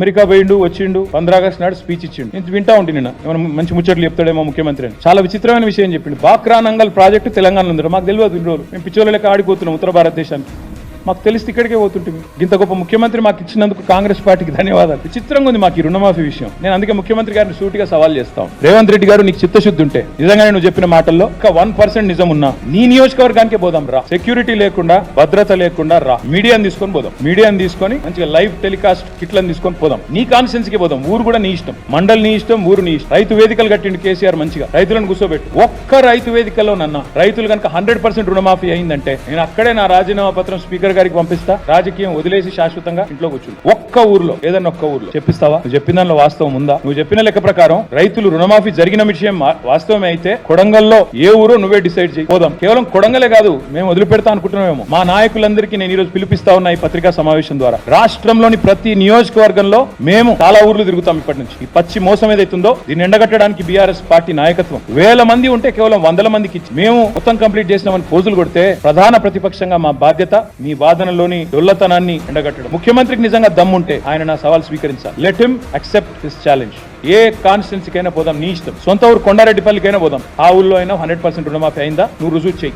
America పోయిండు వచ్చిండు పంద్రా August నాడు స్పీచ్ ఇచ్చిండు. నేను వింటా ఉండి నిన్న. ఏమైనా మంచి ముచ్చట్లు చెప్తాడేమో ముఖ్యమంత్రి అని. చాలా విచిత్రమైన విషయం చెప్పిండు. బాక్రా నంగల్ ప్రాజెక్టు తెలంగాణలో ఉంది మాకు తెలియదు ఇన్ని రోజులు. మేము పిచ్చోళ్ళ లెక్క ఆడిపోతున్నాం ఉత్తర భారతదేశానికి. మాకు తెలిస్తే ఇక్కడికే పోతుంటుంది. ఇంత గొప్ప ముఖ్యమంత్రి మాకు ఇచ్చినందుకు కాంగ్రెస్ పార్టీకి ధన్యవాదాలు. విచిత్రంగా ఉంది మాకు ఈ రుణమాఫీ విషయం. నేను అందుకే ముఖ్యమంత్రి గారిని సూటిగా సవాల్ చేస్తాం రేవంత్ రెడ్డి గారు నీకు చిత్తశుద్ధి ఉంటే నిజంగానే నువ్వు చెప్పిన మాటల్లో ఒక వన్ పర్సెంట్ నిజం ఉన్నా నీ నియోజకవర్గానికి పోదాం రా. సెక్యూరిటీ లేకుండా భద్రత లేకుండా రా. మీడియాని తీసుకొని పోదాం. మీడియాని తీసుకొని మంచిగా లైవ్ టెలికాస్ట్ కిట్లను తీసుకొని పోదాం. నీ కాన్ఫిడెన్స్కి పోదాం. ఊరు కూడా నీ ఇష్టం. మండల్ నీ ఇష్టం ఊరు నీ ఇష్టం. రైతు వేదికలు కట్టిండు కేసీఆర్ మంచిగా. రైతులను కూర్చోబెట్టు. ఒక్క రైతు వేదికలో నన్న. రైతులు కనుక హండ్రెడ్ పర్సెంట్ రుణమాఫీ అయిందంటే నేను అక్కడే నా రాజీనామా పత్రం స్పీకర్ గారికి పంపిస్తా. రాజకీయం వదిలేసి శాశ్వతంగా ఇంట్లో కూర్చుని ఒక్క ఊర్లో ఏదన్నా ఒక్క ఊర్లో. చెప్పిస్తావా? నువ్వు చెప్పిన దానిలో వాస్తవం ఉందా? నువ్వు చెప్పిన లెక్క ప్రకారం రైతులు రుణమాఫీ జరిగిన విషయం వాస్తవమే అయితే కొడంగల్లో ఏ ఊరో నువ్వే డిసైడ్ చేయి. పోదాం. కేవలం కొడంగలే కాదు మేము వదిలిపెడతా అనుకుంటున్నామేమో. మా నాయకులందరికీ నేను ఈ రోజు పిలిపిస్తా ఉన్న ఈ పత్రికా సమావేశం ద్వారా. రాష్ట్రంలోని ప్రతి నియోజకవర్గంలో మేము చాలా ఊర్లు తిరుగుతాం ఇప్పటి నుంచి. ఈ పచ్చి మోసం ఏదైతుందో దీన్ని ఎండగట్టడానికి బీఆర్ఎస్ పార్టీ నాయకత్వం. వేల మంది ఉంటే కేవలం వందల మందికి ఇచ్చి. మేము మొత్తం కంప్లీట్ చేసినామని పోజులు కొడితే ప్రధాన ప్రతిపక్షంగా మా బాధ్యత మీ వాదనలోని డొల్లతనాన్ని ఎండగట్టడం. ముఖ్యమంత్రికి నిజంగా దమ్ముంటే ఆయన నా సవాల్ స్వీకరించాలి. Let him accept this challenge ఏ కాన్స్టిట్యున్సీకైనా పోదాం నీ ఇష్టం. సొంత ఊరు కొండారెడ్డిపల్లికైనా పోదాం. ఆ ఊళ్ళో అయినా హండ్రెడ్ పర్సెంట్ రుణమాఫీ అయిందా? నువ్వు రుజువు చేయి